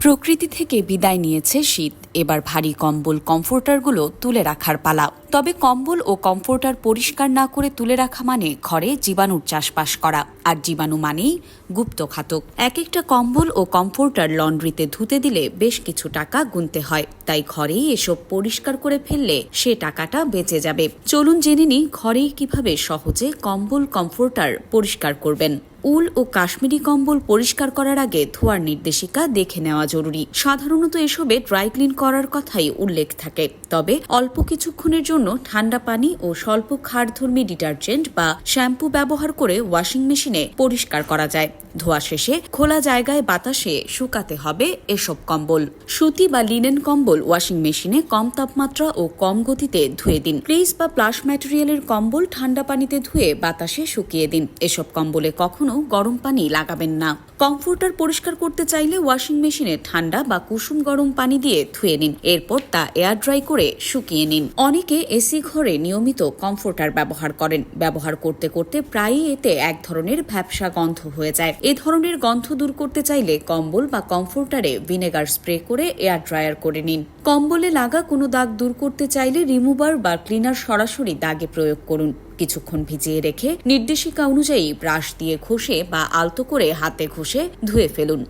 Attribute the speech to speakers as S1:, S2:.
S1: প্রকৃতি থেকে বিদায় নিয়েছে শীত। এবার ভারী কম্বল কমফোর্টারগুলো তুলে রাখার পালা। তবে কম্বল ও কমফোর্টার পরিষ্কার না করে তুলে রাখা মানে ঘরে জীবাণুর চাষবাস করা। আর জীবাণু মানেই গুপ্ত গুপ্তঘাতক এক একটা কম্বল ও কমফোর্টার লন্ড্রিতে ধুতে দিলে বেশ কিছু টাকা গুনতে হয়। তাই ঘরেই এসব পরিষ্কার করে ফেললে সে টাকাটা বেঁচে যাবে। চলুন জেনে নিই ঘরেই কীভাবে সহজে কম্বল, কমফোর্টার পরিষ্কার করবেন। উল ও কাশ্মীরি কম্বল পরিষ্কার করার আগে ধোয়ার নির্দেশিকা দেখে নেওয়া জরুরি। সাধারণত এসবে ড্রাই ক্লিন করার কথাই উল্লেখ থাকে। তবে অল্প কিছুক্ষণের জন্য ঠান্ডা পানি ও স্বল্প ক্ষারধর্মী ডিটারজেন্ট বা শ্যাম্পু ব্যবহার করে ওয়াশিং মেশিনে পরিষ্কার করা যায়। ধোয়া শেষে খোলা জায়গায় বাতাসে শুকাতে হবে এসব কম্বল। সুতি বা লিনেন কম্বল ওয়াশিং মেশিনে কম তাপমাত্রা ও কম গতিতে ধুয়ে দিন। প্লেস বা প্লাশ ম্যাটেরিয়ালের কম্বল ঠান্ডা পানিতে ধুয়ে বাতাসে শুকিয়ে দিন। এসব কম্বলে কখনো গরম পানি লাগাবেন না। কমফোর্টার পরিষ্কার করতে চাইলে ওয়াশিং মেশিনে ঠান্ডা বা কুসুম গরম পানি দিয়ে ধুয়ে নিন। এরপর তা এয়ার ড্রাই করে শুকিয়ে নিন। অনেকে এসি ঘরে নিয়মিত কমফোর্টার ব্যবহার করেন। ব্যবহার করতে করতে প্রায়ই এতে এক ধরনের ভ্যাপসা গন্ধ হয়ে যায়। এ ধরনের গন্ধ দূর করতে চাইলে কম্বল বা কমফোর্টারে ভিনেগার স্প্রে করে এয়ার ড্রায়ার করে নিন। কম্বলে লাগা কোনো দাগ দূর করতে চাইলে রিমুভার বা ক্লিনার সরাসরি দাগে প্রয়োগ করুন। কিছুক্ষণ ভিজিয়ে রেখে নির্দেশিকা অনুযায়ী ব্রাশ দিয়ে ঘষে বা আলতো করে হাতে ঘষে ধুয়ে ফেলুন।